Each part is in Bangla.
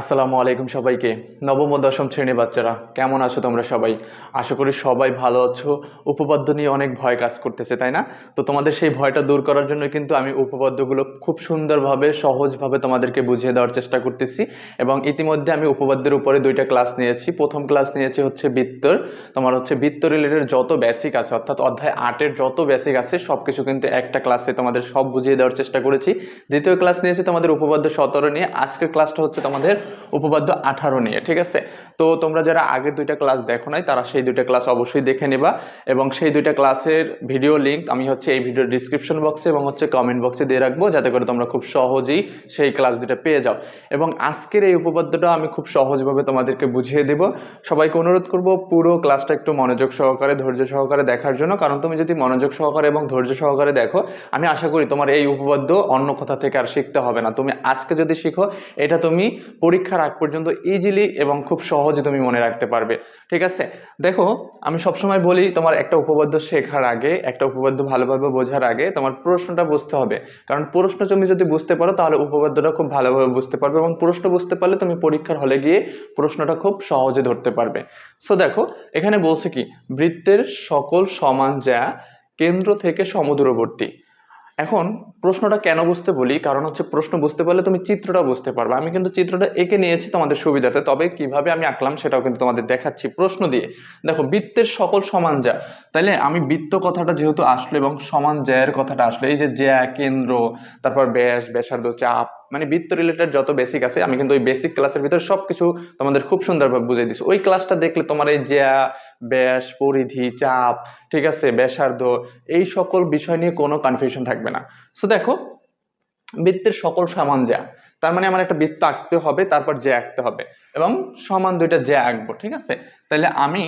আসসালামু আলাইকুম সবাইকে। নবম ও দশম শ্রেণির বাচ্চারা, কেমন আছো তোমরা সবাই? আশা করি সবাই ভালো আছো। উপপাদ্য নিয়ে অনেক ভয় কাজ করতেছে, তাই না? তো তোমাদের সেই ভয়টা দূর করার জন্য কিন্তু আমি উপপাদ্যগুলো খুব সুন্দরভাবে, সহজভাবে তোমাদেরকে বুঝিয়ে দেওয়ার চেষ্টা করতেছি এবং ইতিমধ্যে আমি উপপাদ্যের উপরে দুইটা ক্লাস নিয়েছি। প্রথম ক্লাস নিয়েছি হচ্ছে বৃত্তর। তোমার হচ্ছে বৃত্ত রিলেটেড যত বেসিক আছে, অর্থাৎ অধ্যায় আটের যত বেসিক আছে সব কিছু কিন্তু একটা ক্লাসে তোমাদের সব বুঝিয়ে দেওয়ার চেষ্টা করেছি। দ্বিতীয় ক্লাস নিয়েছি তোমাদের উপপাদ্য সতেরো নিয়ে। আজকের ক্লাসটা হচ্ছে তোমাদের উপপাদ্য আঠারো নিয়ে, ঠিক আছে? তো তোমরা যারা আগের দুইটা ক্লাস দেখো নাই, তারা সেই দুইটা ক্লাস অবশ্যই দেখে নেবা এবং সেই দুইটা ক্লাসের ভিডিও লিঙ্ক আমি হচ্ছে এই ভিডিওর ডিসক্রিপশন বক্সে এবং হচ্ছে কমেন্ট বক্সে দিয়ে রাখব যাতে করে তোমরা খুব সহজেই সেই ক্লাস দুটো পেয়ে যাও। এবং আজকের এই উপপাদ্যটা আমি খুব সহজভাবে তোমাদেরকে বুঝিয়ে দেব। সবাইকে অনুরোধ করব পুরো ক্লাসটা একটু মনোযোগ সহকারে, ধৈর্য সহকারে দেখার জন্য। কারণ তুমি যদি মনোযোগ সহকারে এবং ধৈর্য সহকারে দেখো, আমি আশা করি তোমার এই উপপাদ্য অন্য কোথা থেকে আর শিখতে হবে না। তুমি আজকে যদি শিখো, এটা তুমি পরীক্ষার আগ পর্যন্ত ইজিলি এবং খুব সহজে তুমি মনে রাখতে পারবে। ঠিক আছে? দেখো, আমি সবসময় বলি তোমার একটা উপপাদ্য শেখার আগে, একটা উপপাদ্য ভালোভাবে বোঝার আগে তোমার প্রশ্নটা বুঝতে হবে। কারণ প্রশ্ন তুমি যদি বুঝতে পারো, তাহলে উপপাদ্যটা খুব ভালোভাবে বুঝতে পারবে এবং প্রশ্ন বুঝতে পারলে তুমি পরীক্ষার হলে গিয়ে প্রশ্নটা খুব সহজে ধরতে পারবে। সো দেখো, এখানে বলছে কি, বৃত্তের সকল সমান যা কেন্দ্র থেকে সমদূরবর্তী। এখন প্রশ্নটা কেন বুঝতে বলি? কারণ হচ্ছে প্রশ্ন বুঝতে পারলে তুমি চিত্রটা বুঝতে পারবে। আমি কিন্তু চিত্রটা এঁকে নিয়েছি তোমাদের সুবিধাতে। তবে কীভাবে আমি আঁকলাম সেটাও কিন্তু তোমাদের দেখাচ্ছি প্রশ্ন দিয়ে। দেখো, বৃত্তের সকল সমান যা। তাইলে আমি বৃত্ত কথাটা যেহেতু আসলো এবং সমান জ্যায়ের কথাটা আসলো, এই যে জ্যা, কেন্দ্র, তারপর ব্যাস, ব্যাসার্ধ, চাপ মানে বৃত্ত রিলেটেড যত বেসিক আছে, আমি কিন্তু ওই বেসিক ক্লাসের ভিতরে সব কিছু তোমাদের খুব সুন্দরভাবে বুঝিয়ে দিচ্ছি ওই ক্লাসটা দেখলে তোমার এই জ্যা, ব্যাস, পরিধি, চাপ, ঠিক আছে, ব্যাসার্ধ, এই সকল বিষয় নিয়ে কোনো কনফিউশন থাকবে না। সো দেখো, বৃত্তের সকল সমান জ্যা, তার মানে আমার একটা বৃত্ত আঁকতে হবে, তারপর জ্যা আঁকতে হবে, এবং সমান দুইটা জ্যা আঁকবো, ঠিক আছে? তাহলে আমি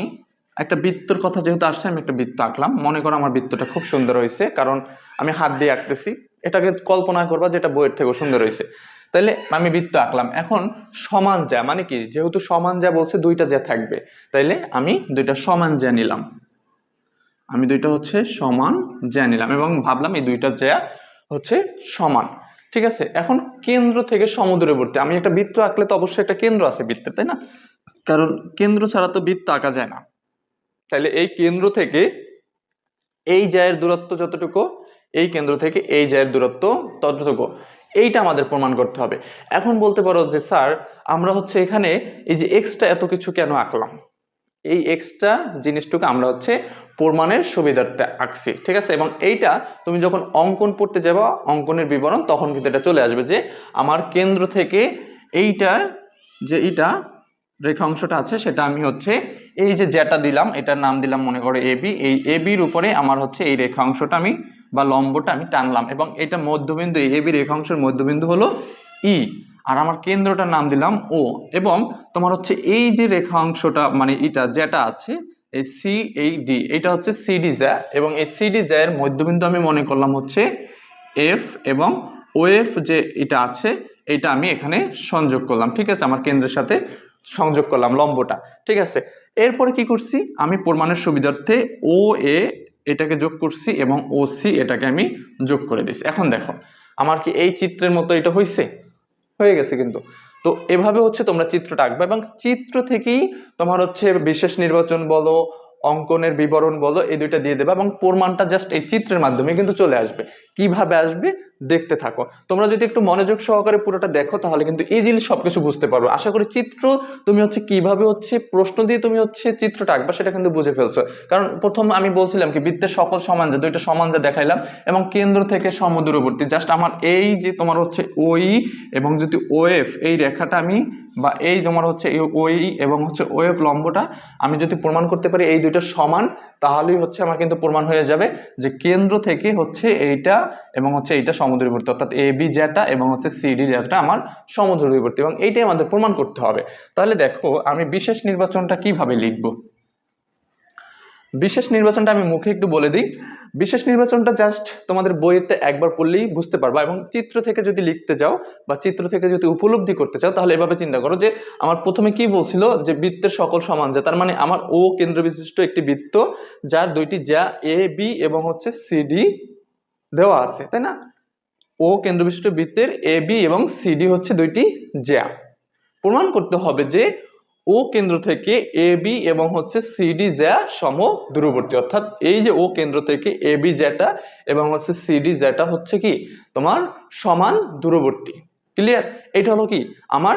একটা বৃত্তর কথা যেহেতু আসছে, আমি একটা বৃত্ত আঁকলাম। মনে করো আমার বৃত্তটা খুব সুন্দর হয়েছে, কারণ আমি হাত দিয়ে আঁকতেছি। এটাকে কল্পনা করবা যেটা বইয়ের থেকেও সুন্দর হয়েছে। তাহলে আমি বৃত্ত আঁকলাম। এখন সমান যা মানে কি? যেহেতু সমান যা বলছে, দুইটা যা থাকবে। তাইলে আমি দুইটা সমান যা নিলাম। আমি দুইটা হচ্ছে সমান যা নিলাম এবং ভাবলাম এই দুইটা যা হচ্ছে সমান। ঠিক আছে? এখন কেন্দ্র থেকে সমুদ্রবর্তী। আমি একটা বৃত্ত আঁকলে তো অবশ্যই একটা কেন্দ্র আছে বৃত্তের, তাই না? কারণ কেন্দ্র ছাড়া তো বৃত্ত আঁকা যায় না। তাহলে এই কেন্দ্র থেকে এই জায়ের দূরত্ব যতটুকু, এই কেন্দ্র থেকে এই জায়ের দূরত্ব ততটুকু। এইটা আমাদের প্রমাণ করতে হবে। এখন বলতে পারো যে, স্যার, আমরা হচ্ছে এখানে এই যে এক্সট্রা এত কিছু কেন আঁকলাম? এই এক্সট্রা জিনিসটুকু আমরা হচ্ছে প্রমাণের সুবিধার্থে আঁকছি, ঠিক আছে? এবং এইটা তুমি যখন অঙ্কন পড়তে যাবা, অঙ্কনের বিবরণ, তখন কিন্তু এটা চলে আসবে যে, আমার কেন্দ্র থেকে এইটা, যে এইটা রেখাংশটা আছে, সেটা আমি হচ্ছে এই যে যেটা দিলাম, এটার নাম দিলাম মনে করো এবি এই এবির উপরে আমার হচ্ছে এই রেখাংশটা আমি বা লম্বটা আমি টানলাম এবং এটা মধ্যবিন্দু এবি রেখাংশের মধ্যবিন্দু হলো ই আর আমার কেন্দ্রটার নাম দিলাম ও এবং তোমার হচ্ছে এই যে রেখাংশটা মানে এটা যেটা আছে, এই সি এই ডি এটা হচ্ছে সিডি জ্যা এবং এই সিডি জ্যায়ের মধ্যবিন্দু আমি মনে করলাম হচ্ছে এফ এবং ওএফ যে এটা আছে, এটা আমি এখানে সংযোগ করলাম। ঠিক আছে? আমার কেন্দ্রের সাথে সংযোগ করলাম লম্বটা। ঠিক আছে? এরপরে কি করছি? আমি প্রমাণের সুবিধার্থে ও এ এটাকে যোগ করছি এবং ও সি এটাকে আমি যোগ করে দিছি এখন দেখো, আমার কি এই চিত্রের মতো এটা হয়েছে হয়ে গেছে কিন্তু। তো এভাবে হচ্ছে তোমরা চিত্রটা আঁকবে এবং চিত্র থেকেই তোমার হচ্ছে বিশেষ নির্বাচন বলো, অঙ্কনের বিবরণ বলো, এই দুইটা দিয়ে দেবে এবং প্রমাণটা জাস্ট এই চিত্রের মাধ্যমে কিন্তু চলে আসবে। কীভাবে আসবে দেখতে থাকো। তোমরা যদি একটু মনোযোগ সহকারে পুরোটা দেখো, তাহলে কিন্তু এই ইজিলি সবকিছু বুঝতে পারবে। আশা করি চিত্র তুমি হচ্ছে কীভাবে হচ্ছে, প্রশ্ন দিয়ে তুমি হচ্ছে চিত্রটা আঁকবা সেটা কিন্তু বুঝে ফেলছো। কারণ প্রথম আমি বলছিলাম কি, বৃত্তের সকল সমান যে, দুইটা সমান যা দেখাইলাম, এবং কেন্দ্র থেকে সমদূরবর্তী। জাস্ট আমার এই যে তোমার হচ্ছে ওই এবং যদি ওএফ, এই রেখাটা আমি বা এই তোমার হচ্ছে এই ওই এবং হচ্ছে ওএফ লম্বটা আমি যদি প্রমাণ করতে পারি এই দুইটা সমান, তাহলেই হচ্ছে আমার কিন্তু প্রমাণ হয়ে যাবে যে কেন্দ্র থেকে হচ্ছে এইটা এবং হচ্ছে এইটা সমুদ্রবর্তী, অর্থাৎ এ বি জ্যাটা এবং হচ্ছে সিডি জ্যাটা আমার সমুদ্রবর্তী এবং এইটাই আমাদের প্রমাণ করতে হবে। তাহলে দেখো, আমি বিশেষ নির্বাচনটা কীভাবে লিখব? বিশেষ নির্বাচনটা আমি মুখে একটু বলে দিই। বিশেষ নির্বাচনটা জাস্ট তোমাদের বইয়েতে একবার পড়লেই বুঝতে পারবা এবং চিত্র থেকে যদি লিখতে যাও বা চিত্র থেকে যদি উপলব্ধি করতে চাও, তাহলে এভাবে চিন্তা করো যে আমার প্রথমে কি বলছিল যে বৃত্তের সকল সমান যা, তার মানে আমার ও কেন্দ্র বিশিষ্ট একটি বৃত্ত, যার দুইটি যা এ বি এবং হচ্ছে সিডি দেওয়া আছে, তাই না? ও কেন্দ্র বিশিষ্ট বৃত্তের এ বি এবং সিডি হচ্ছে দুইটি জ্যা। প্রমাণ করতে হবে যে ও কেন্দ্র থেকে এ বি এবং হচ্ছে সিডি জ্যা সম দূরবর্তী। অর্থাৎ এই যে ও কেন্দ্র থেকে এ বি জ্যাটা এবং হচ্ছে সিডি জ্যাটা হচ্ছে কি? তোমার সমান দূরবর্তী। ক্লিয়ার এটা হলো কি? আমার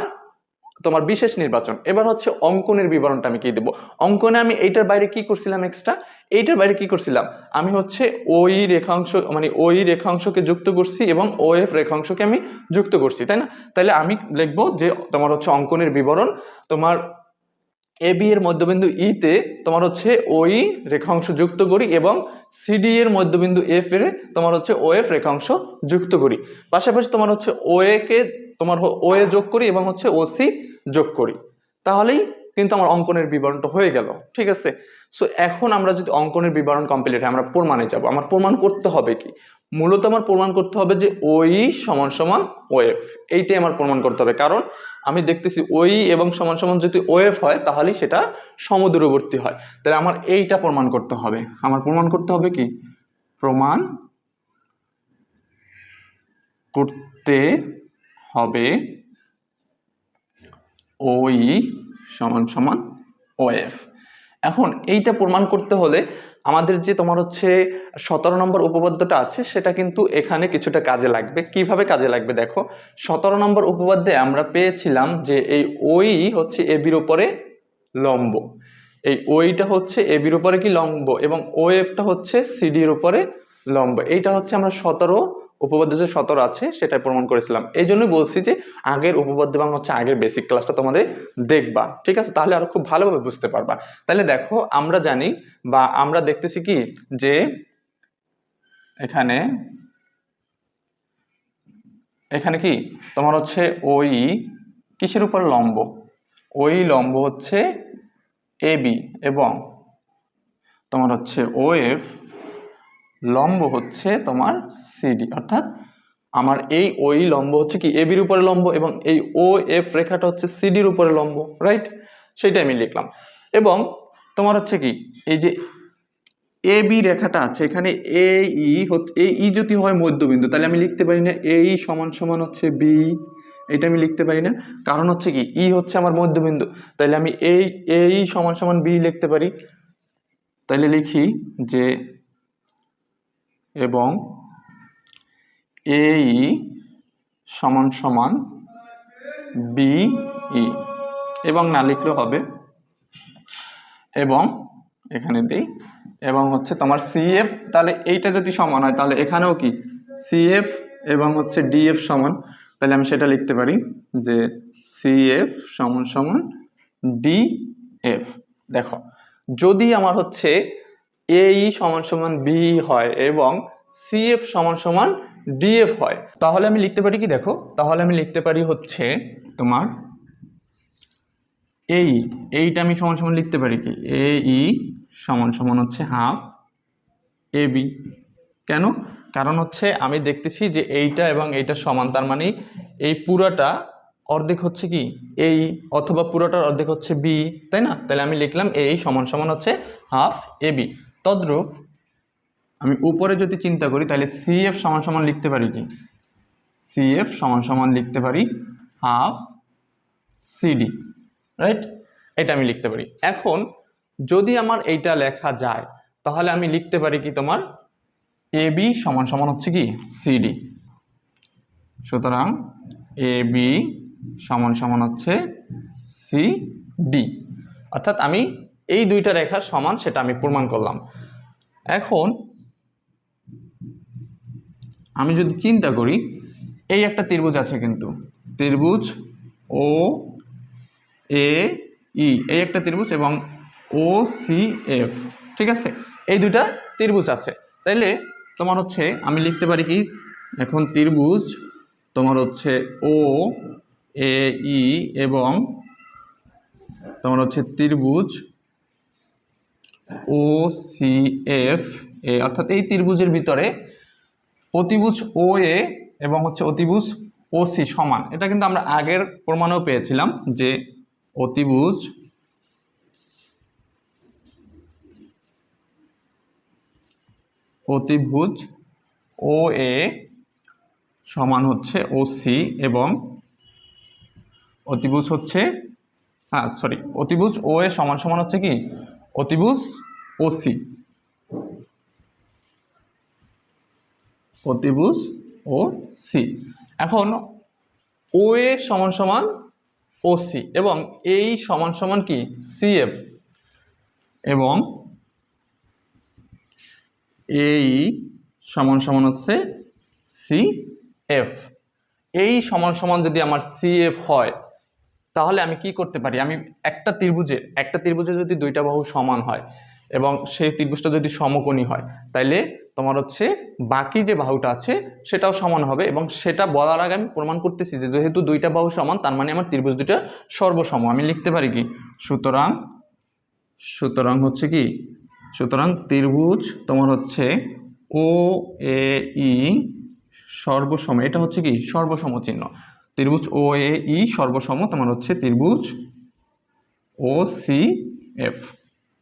তোমার বিশেষ নির্বাচন। এবার হচ্ছে অঙ্কনের বিবরণটা আমি কি দেবো? অঙ্কনে আমি এইটার বাইরে কি করছিলাম এক্সট্রা এইটার বাইরে কি করছিলাম? আমি হচ্ছে ওই রেখাংশ মানে ওই রেখাংশকে যুক্ত করছি এবং ও এফ রেখাংশকে আমি যুক্ত করছি, তাই না? তাহলে আমি লিখব যে তোমার হচ্ছে অঙ্কনের বিবরণ, তোমার এ, বি এর মধ্যবিন্দু ই তে তোমার হচ্ছে ওই রেখাংশ যুক্ত করি এবং সিডি এর মধ্যবিন্দু এফ এর তোমার হচ্ছে ও এফ রেখাংশ যুক্ত করি। পাশাপাশি তোমার হচ্ছে ও এ কে তোমার ও এ যোগ করি এবং হচ্ছে ও সি যোগ করি। তাহলেই কিন্তু আমার অঙ্কনের বিবরণটা হয়ে গেল, ঠিক আছে? সো এখন আমরা যদি অঙ্কনের বিবরণ কমপ্লিট হয়, আমরা প্রমাণে যাব। আমার প্রমাণ করতে হবে কি? মূলত আমার প্রমাণ করতে হবে যে ওই সমান সমান ওএফ এইটাই আমার প্রমাণ করতে হবে। কারণ আমি দেখতেছি ওই এবং সমান সমান যদি ওএফ হয়, তাহলেই সেটা সমদূরবর্তী হয়। তাহলে আমার এইটা প্রমাণ করতে হবে। আমার প্রমাণ করতে হবে কি? প্রমাণ করতে হবে ওই সমান সমান ওএফ এখন এইটা প্রমাণ করতে হলে আমাদের যে তোমার হচ্ছে সতেরো নম্বর উপপাদ্যটা আছে, সেটা কিন্তু এখানে কিছুটা কাজে লাগবে। কীভাবে কাজে লাগবে দেখো? সতেরো নম্বর উপপাদ্যে আমরা পেয়েছিলাম যে এই ওই হচ্ছে এবির উপরে লম্ব। এই ওইটা হচ্ছে এবির উপরে কি লম্ব এবং ও এফটা হচ্ছে সিডির উপরে লম্ব। এইটা হচ্ছে আমরা সতেরো উপপাদ্য যে সতেরো আছে সেটা প্রমাণ করেছিলাম। এই জন্যই বলছি যে, আগের উপপাদ্য এবং হচ্ছে আগের বেসিক ক্লাসটা তোমাদের দেখবা, ঠিক আছে? তাহলে আরও খুব ভালোভাবে বুঝতে পারবা। তাহলে দেখো, আমরা জানি বা আমরা দেখতেছি কি যে, এখানে এখানে কি? তোমার হচ্ছে ওই কিসের উপর লম্ব? ওই লম্ব হচ্ছে এ বি এবং তোমার হচ্ছে ও এফ লম্ব হচ্ছে তোমার সিডি অর্থাৎ আমার এই ওই লম্ব হচ্ছে কি এ বির উপরে লম্ব এবং এই ও এফ রেখাটা হচ্ছে সিডির উপরে লম্ব রাইট সেইটা আমি লিখলাম। এবং তোমার হচ্ছে কি, এই যে এ বি রেখাটা আছে, এখানে এ ই এই ই যদি হয় মধ্যবিন্দু, তাহলে আমি লিখতে পারি না এই সমান সমান হচ্ছে বি এটা আমি লিখতে পারি না। কারণ হচ্ছে কি ই হচ্ছে আমার মধ্যবিন্দু তাহলে আমি এই এই সমান সমান বি লিখতে পারি। তাহলে লিখি যে এবং এই সমান সমান বি ই এবং না লিখলেও হবে এবং এখানে দিই এবং হচ্ছে তোমার সিএফ তাহলে এইটা যদি সমান হয় তাহলে এখানেও কি সিএফ এবং হচ্ছে ডিএফ সমান তাহলে আমি সেটা লিখতে পারি যে সিএফ সমান সমান ডিএফ দেখো, যদি আমার হচ্ছে এই সমান সমান বি হয় এবং সিএফ সমান সমান ডিএফ হয়। তাহলে আমি লিখতে পারি কি দেখো? তাহলে আমি লিখতে পারি হচ্ছে তোমার এই এইটা আমি সমান সমান লিখতে পারি কি? এ ই সমান সমান হচ্ছে হাফ এ বি কেন? কারণ হচ্ছে আমি দেখতেছি যে এইটা এবং এইটা সমান, তার মানে এই পুরাটা অর্ধেক হচ্ছে কি? এই অথবা পুরোটার অর্ধেক হচ্ছে বি তাই না? তাহলে আমি লিখলাম এই সমান সমান হচ্ছে হাফ এ বি তদ্রূপ আমি উপরে যদি চিন্তা করি, তাহলে সিএফ সমান সমান লিখতে পারি কি? সিএফ সমান সমান লিখতে পারি হাফ সিডি রাইট এটা আমি লিখতে পারি। এখন যদি আমার এইটা লেখা যায়, তাহলে আমি লিখতে পারি কি তোমার? এ বি সমান সমান হচ্ছে কি? সিডি সুতরাং এ বি সমান সমান হচ্ছে সি ডি অর্থাৎ আমি এই দুইটা রেখা সমান সেটা আমি প্রমাণ করলাম। এখন আমি যদি চিন্তা করি, এই একটা ত্রিভুজ আছে কিন্তু। ত্রিভুজ ও এ ই এই একটা ত্রিভুজ এবং ও সি এফ ঠিক আছে? এই দুইটা ত্রিভুজ আছে। তাইলে তোমার হচ্ছে, আমি লিখতে পারি কি? এখন ত্রিভুজ তোমার হচ্ছে ও এ ই এবং তোমার হচ্ছে ত্রিভুজ ও, সি, এফ, এ, অর্থাৎ এই ত্রিভুজের ভিতরে অতিভুজ ও, এ এবং হচ্ছে অতিভুজ ও, সি সমান। এটা কিন্তু আমরা আগের প্রমাণেও পেয়েছিলাম যে অতিভুজ অতিভুজ ও, এ সমান হচ্ছে ও, সি এবং অতিভুজ হচ্ছে হ্যাঁ সরি, অতিভুজ ও, এ সমান সমান হচ্ছে কি? অতিভুজ ও সি অতিভুজ ও সি এখন ও এ সমান সমান ও সি এবং এই সমান সমান কি? সিএফ। এবং এই সমান সমান হচ্ছে সি এফ এই সমান সমান যদি আমার সি এফ হয় তাহলে আমি কি করতে পারি? আমি একটা ত্রিভুজের একটা ত্রিভুজে যদি দুইটা বাহু সমান হয় এবং সেই ত্রিভুজটা যদি সমকোণী হয়, তাইলে তোমার হচ্ছে বাকি যে বাহুটা আছে সেটাও সমান হবে এবং সেটা বলার আগে আমি প্রমাণ করতেছি যে যেহেতু দুইটা বাহু সমান, তার মানে আমার ত্রিভুজ দুইটা সর্বসম। আমি লিখতে পারি কি? সুতরাং সুতরাং হচ্ছে কি? সুতরাং ত্রিভুজ তোমার হচ্ছে ও এ ই সর্বসম। এটা হচ্ছে কি? সর্বসম চিহ্ন। ত্রিভুজ ও এ ই সর্বসম তোমার হচ্ছে ত্রিভুজ ও সি এফ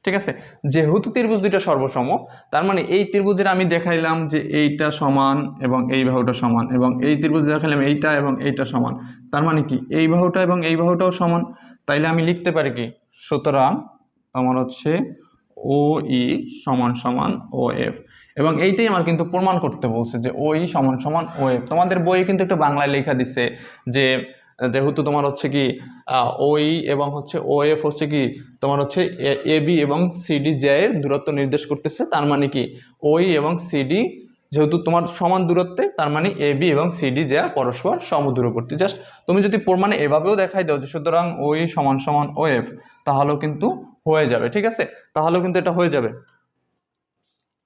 ঠিক আছে? যেহেতু ত্রিভুজ দুইটা সর্বসম, তার মানে এই ত্রিভুজের আমি দেখাইলাম যে এইটা সমান এবং এই বাহুটা সমান এবং এই ত্রিভুজ দেখাইলাম এইটা এবং এইটা সমান। তার মানে কি? এই বাহুটা এবং এই বাহুটাও সমান। তাইলে আমি লিখতে পারি কি? সুতরাং আমার হচ্ছে ও ই সমান সমান ও এফ এবং এইটাই আমার কিন্তু প্রমাণ করতে বলছে যে ও ই সমান সমান ও এফ তোমাদের বইয়ে কিন্তু একটু বাংলায় লেখা দিছে যে, যেহেতু তোমার হচ্ছে কি ওই এবং হচ্ছে ও এফ হচ্ছে কি, তোমার হচ্ছে এ বি এবং সিডি এর দূরত্ব নির্দেশ করতেছে, তার মানে কি, ওই এবং সিডি যেহেতু তোমার সমান দূরত্বে, তার মানে এ, বি এবং সিডি যা পরস্পর সমদূরবর্তী। জাস্ট তুমি যদি প্রমাণে এভাবেও দেখাই দাও যে সুতরাং ওই সমান সমান ও এফ তাহলেও কিন্তু হয়ে যাবে, ঠিক আছে? তাহলেও কিন্তু এটা হয়ে যাবে।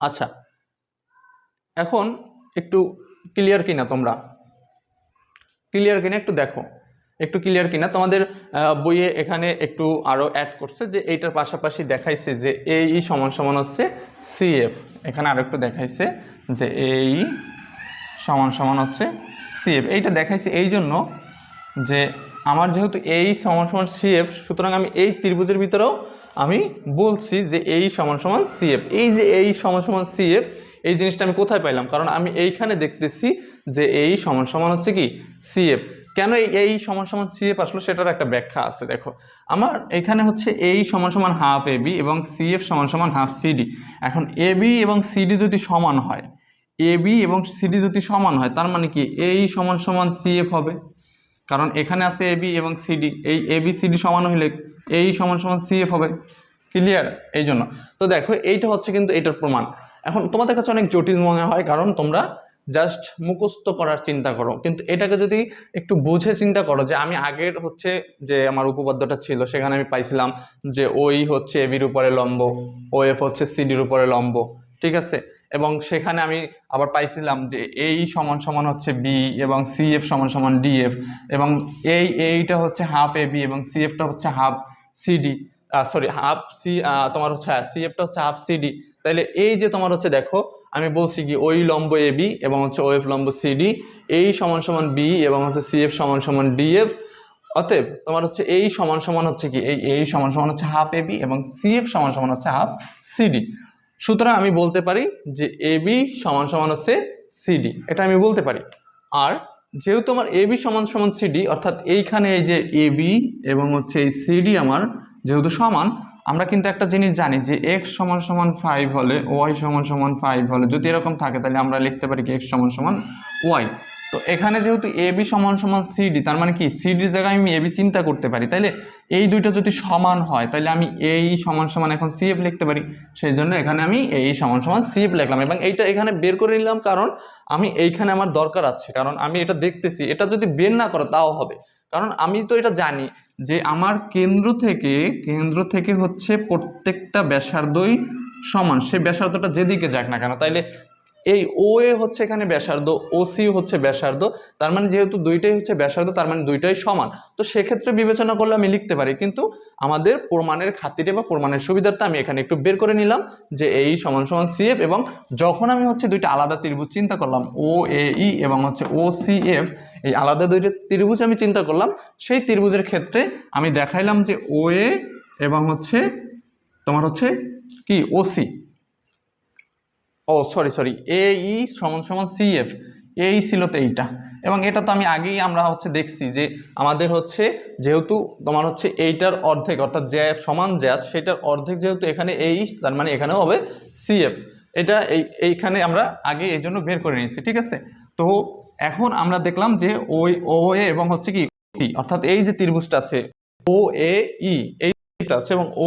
আচ্ছা এখন একটু ক্লিয়ার কিনা তোমরা? ক্লিয়ার কিনা একটু দেখো। একটু ক্লিয়ার কিনা? তোমাদের বইয়ে এখানে একটু আরও অ্যাড করছে যে এইটার পাশাপাশি দেখাইছে যে এই সমান সমান হচ্ছে সিএফ এখানে আরও একটু দেখাইছে যে এই সমান সমান হচ্ছে সিএফ এইটা দেখাইছে এই জন্য যে আমার যেহেতু এই সমান সমান সিএফ সুতরাং আমি এই ত্রিভুজের ভিতরেও আমি বলছি যে এই সমান সমান সিএফ এই যে এই সমান সমান সিএফ এই জিনিসটা আমি কোথায় পাইলাম? কারণ আমি এইখানে দেখতেছি যে এই সমান সমান হচ্ছে কি? সিএফ কেন এই সমান সমান সিএফ আসলো সেটার একটা ব্যাখ্যা আছে, দেখো। আমার এখানে হচ্ছে এই সমান সমান হাফ এ বি এবং সিএফ সমান সমান হাফ সিডি এখন এ বি এবং সিডি যদি সমান হয় এ বি এবং সিডি যদি সমান হয়, তার মানে কি? এই সমান সমান সিএফ হবে। কারণ এখানে আছে এবি এবং সিডি এই এ এবি সিডি সমান হইলে এই সমান সমান সিএফ হবে। ক্লিয়ার এই জন্য তো দেখো, এইটা হচ্ছে কিন্তু এটার প্রমাণ। এখন তোমাদের কাছে অনেক জটিল মনে হয়, কারণ তোমরা জাস্ট মুখস্থ করার চিন্তা করো। কিন্তু এটাকে যদি একটু বুঝে চিন্তা করো যে আমি আগের হচ্ছে যে আমার উপপাদ্যটা ছিল, সেখানে আমি পাইছিলাম যে ওই হচ্ছে এবির উপরে লম্ব ও এফ হচ্ছে সিডির উপরে লম্ব, ঠিক আছে? এবং সেখানে আমি আবার পাইছিলাম যে এই সমান সমান হচ্ছে বি এবং সি এফ সমান সমান ডিএফ এবং এই এইটা হচ্ছে হাফ এ বি এবং সি এফটা হচ্ছে half CD sorry half C তোমার হচ্ছে সি এফটা হচ্ছে হাফ সিডি তাহলে এই যে তোমার হচ্ছে দেখো, আমি বলছি কি ওই লম্ব এ বি এবং হচ্ছে ওএফ লম্ব সিডি এই সমান সমান বি এবং হচ্ছে সিএফ সমান সমান ডিএফ অতএব তোমার হচ্ছে এই সমান সমান হচ্ছে কি? এই এই সমান সমান হচ্ছে হাফ এ বি এবং সিএফ সমান সমান হচ্ছে হাফ সিডি সুতরাং আমি বলতে পারি যে এ বি সমান সমান হচ্ছে সিডি এটা আমি বলতে পারি। আর যেহেতু আমার এ বি সমান সমান সিডি অর্থাৎ এইখানে এই যে এ বি এবং হচ্ছে এই সিডি আমার যেহেতু সমান আমরা কিন্তু একটা জিনিস জানি যে এক্স সমান সমান ফাইভ হলে ওয়াই সমান সমান ফাইভ হলে, যদি এরকম থাকে তাহলে আমরা লিখতে পারি কি এক্স সমান সমান ওয়াই তো এখানে যেহেতু এ বি সমান সমান সিডি তার মানে কি? সিডির জায়গায় আমি এ বি চিন্তা করতে পারি। তাইলে এই দুইটা যদি সমান হয় তাহলে আমি এই সমান সমান এখন সিএফ লিখতে পারি। সেই জন্য এখানে আমি এই সমান সমান সিএফ লিখলাম এবং এইটা এখানে বের করে নিলাম কারণ আমি এইখানে আমার দরকার আছে। কারণ আমি এটা দেখতেছি, এটা যদি বের না করো তাও হবে। কারণ আমি তো এটা জানি যে আমার কেন্দ্র থেকে কেন্দ্র থেকে হচ্ছে প্রত্যেকটা ব্যাসার্ধই সমান। সে ব্যাসার্ধটা যেদিকে যাক না কেন, তাইলে এই ও এ হচ্ছে এখানে ব্যাসার্ধ ও সি হচ্ছে ব্যাসার্ধ, তার মানে যেহেতু দুইটাই হচ্ছে ব্যাসার্ধ, তার মানে দুইটাই সমান। তো সেক্ষেত্রে বিবেচনা করলে আমি লিখতে পারি, কিন্তু আমাদের প্রমাণের খাতিরে বা প্রমাণের সুবিধার্থে আমি এখানে একটু বের করে নিলাম যে এই সমান সমান সিএফ এবং যখন আমি হচ্ছে দুইটা আলাদা ত্রিভুজ চিন্তা করলাম ও এ ই এবং হচ্ছে ও সি এফ এই আলাদা দুইটা ত্রিভুজ আমি চিন্তা করলাম, সেই ত্রিভুজের ক্ষেত্রে আমি দেখাইলাম যে ও এ এবং হচ্ছে তোমার হচ্ছে কি? O C O sorry sorry A E সমান সমান সি এফ এই ছিল তো এইটা। এবং এটা তো আমি আগেই আমরা হচ্ছে দেখছি যে আমাদের হচ্ছে যেহেতু তোমার হচ্ছে এইটার অর্ধেক, অর্থাৎ জ্যাব সমান জ্যাজ সেটার অর্ধেক যেহেতু এখানে এই তার মানে এখানেও হবে সিএফ এটা এই, এইখানে আমরা আগে এই জন্য বের করে নিয়েছি, ঠিক আছে? তো এখন আমরা দেখলাম যে ওই ও এ এবং হচ্ছে কি অর্থাৎ এই যে ত্রিভুজটা আছে ও এ ই এইটা আছে এবং ও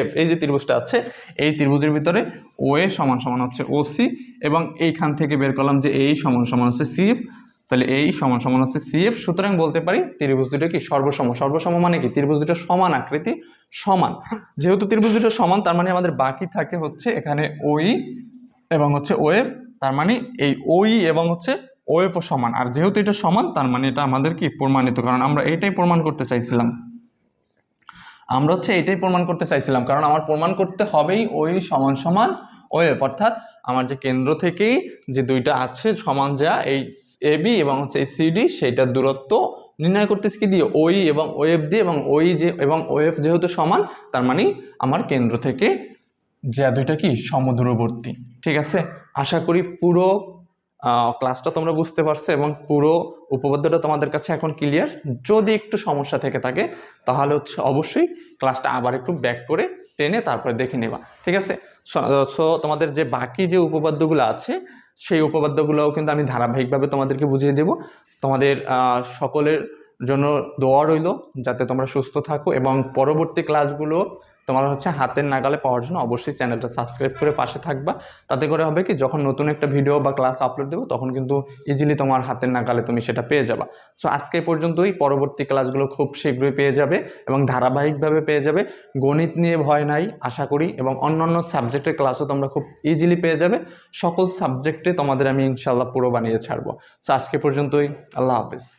এফ এই যে ত্রিভুজটা আছে, এই ত্রিভুজের ভিতরে ও এ সমান সমান হচ্ছে ও সি এবং এইখান থেকে বের করলাম যে এই সমান সমান হচ্ছে সিএফ তাহলে এই সমান সমান হচ্ছে সিএফ সুতরাং বলতে পারি ত্রিভুজ দুটো কি সর্বসম সর্বসম মানে কি? ত্রিভুজ দুটো সমান আকৃতি, সমান। যেহেতু ত্রিভুজ দুটো সমান, তার মানে আমাদের বাকি থাকে হচ্ছে এখানে ওই এবং হচ্ছে ওয়েভ তার মানে এই ওই এবং হচ্ছে ওয়েভও সমান। আর যেহেতু এটা সমান, তার মানে এটা আমাদের কি? প্রমাণিত, কারণ আমরা এটাই প্রমাণ করতে চাইছিলাম। আমরা হচ্ছে এটাই প্রমাণ করতে চাইছিলাম, কারণ আমার প্রমাণ করতে হবেই ওই সমান সমান ওয়েভ, অর্থাৎ আমার যে কেন্দ্র থেকেই যে দুইটা আছে সমান যা, এই এবি এবং হচ্ছে এই সিডি সেটার দূরত্ব নির্ণয় করতেছি কি দিয়ে? ওই এবং ওয়েভ দিয়ে এবং ওই যে, এবং ওয়েভ যেহেতু সমান, তার মানে আমার কেন্দ্র থেকে যে দুইটা কি? সমদূরবর্তী। ঠিক আছে? আশা করি পুরো ক্লাসটা তোমরা বুঝতে পারছ এবং পুরো উপপাদ্যটা তোমাদের কাছে এখন ক্লিয়ার যদি একটু সমস্যা থেকে থাকে, তাহলে হচ্ছে অবশ্যই ক্লাসটা আবার একটু ব্যাক করে টেনে তারপরে দেখে নেবা। ঠিক আছে? সো তোমাদের যে বাকি যে উপপাদ্যগুলো আছে, সেই উপপাদ্যগুলোও কিন্তু আমি ধারাবাহিকভাবে তোমাদেরকে বুঝিয়ে দেব। তোমাদের সকলের জন্য দোয়া রইল যাতে তোমরা সুস্থ থাকো এবং পরবর্তী ক্লাসগুলো তোমরা হচ্ছে হাতের নাগালে পাওয়ার জন্য অবশ্যই চ্যানেলটা সাবস্ক্রাইব করে পাশে থাকবা। তাতে করে হবে কি, যখন নতুন একটা ভিডিও বা ক্লাস আপলোড দেবো, তখন কিন্তু ইজিলি তোমার হাতের নাগালে তুমি সেটা পেয়ে যাবা। সো আজকে পর্যন্তই। পরবর্তী ক্লাসগুলো খুব শীঘ্রই পেয়ে যাবে এবং ধারাবাহিকভাবে পেয়ে যাবে। গণিত নিয়ে ভয় নাই, আশা করি, এবং অন্যান্য সাবজেক্টের ক্লাসও তোমরা খুব ইজিলি পেয়ে যাবে। সকল সাবজেক্টে তোমাদের আমি ইনশাল্লাহ পুরো বানিয়ে ছাড়বো। সো আজকে পর্যন্তই। আল্লাহ হাফেজ।